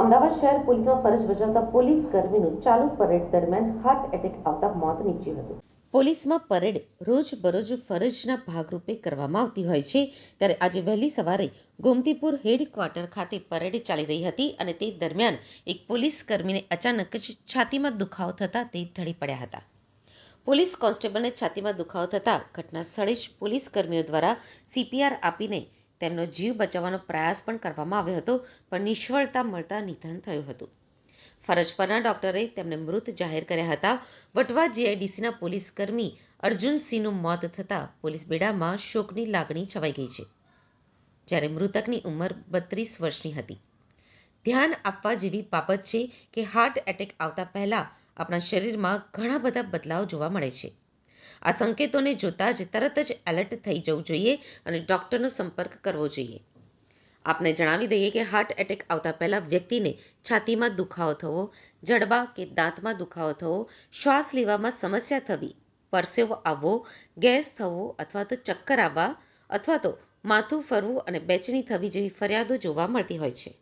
અમદાવાદ શહેર પોલીસમાં ફરજ બજાવતા પોલીસ કર્મીનું ચાલુ પરેડ દરમિયાન હાર્ટ એટેક આવતા મોત નીપજ્યું હતું. પોલીસમાં પરેડ રોજબરોજ ફરજના ભાગરૂપે કરવામાં આવતી હોય છે. ત્યારે આજે વહેલી સવારે ગોમતીપુર હેડક્વાર્ટર ખાતે પરેડ ચાલી રહી હતી અને તે દરમિયાન એક પોલીસ કર્મીને અચાનક જ છાતીમાં દુખાવો થતાં તે ઢળી પડ્યા હતા. પોલીસ કોન્સ્ટેબલને છાતીમાં દુખાવો થતાં ઘટના સ્થળે જ પોલીસ કર્મીઓ દ્વારા સીપીઆર આપીને તેમનો જીવ બચાવવાનો પ્રયાસ પણ કરવામાં આવ્યો હતો, પણ નિષ્ફળતા મળતા નિધન થયું હતું. ફરજ પરના ડોક્ટરે તેમને મૃત જાહેર કર્યા હતા. વટવા જીઆઈડીસીના પોલીસ કર્મી અર્જુનસિંહનું મોત થતાં પોલીસ બેડામાં શોકની લાગણી છવાઈ ગઈ છે, જ્યારે મૃતકની ઉંમર બત્રીસ વર્ષની હતી. ધ્યાન આપવા જેવી બાબત છે કે હાર્ટ એટેક આવતા પહેલાં આપણા શરીરમાં ઘણા બધા બદલાવ જોવા મળે છે. આ સંકેતોને જોતાં જ તરત જ એલર્ટ થઈ જવું જોઈએ અને ડૉક્ટરનો સંપર્ક કરવો જોઈએ. આપને જણાવી દઈએ કે હાર્ટ એટેક આવતા પહેલાં વ્યક્તિને છાતીમાં દુખાવો થવો, જડબા કે દાંતમાં દુખાવો થવો, શ્વાસ લેવામાં સમસ્યા થવી, પરસેવો આવવો, ગેસ થવો અથવા તો ચક્કર આવવા અથવા તો માથું ફરવું અને બેચેની થવી જેવી ફરિયાદો જોવા મળતી હોય છે.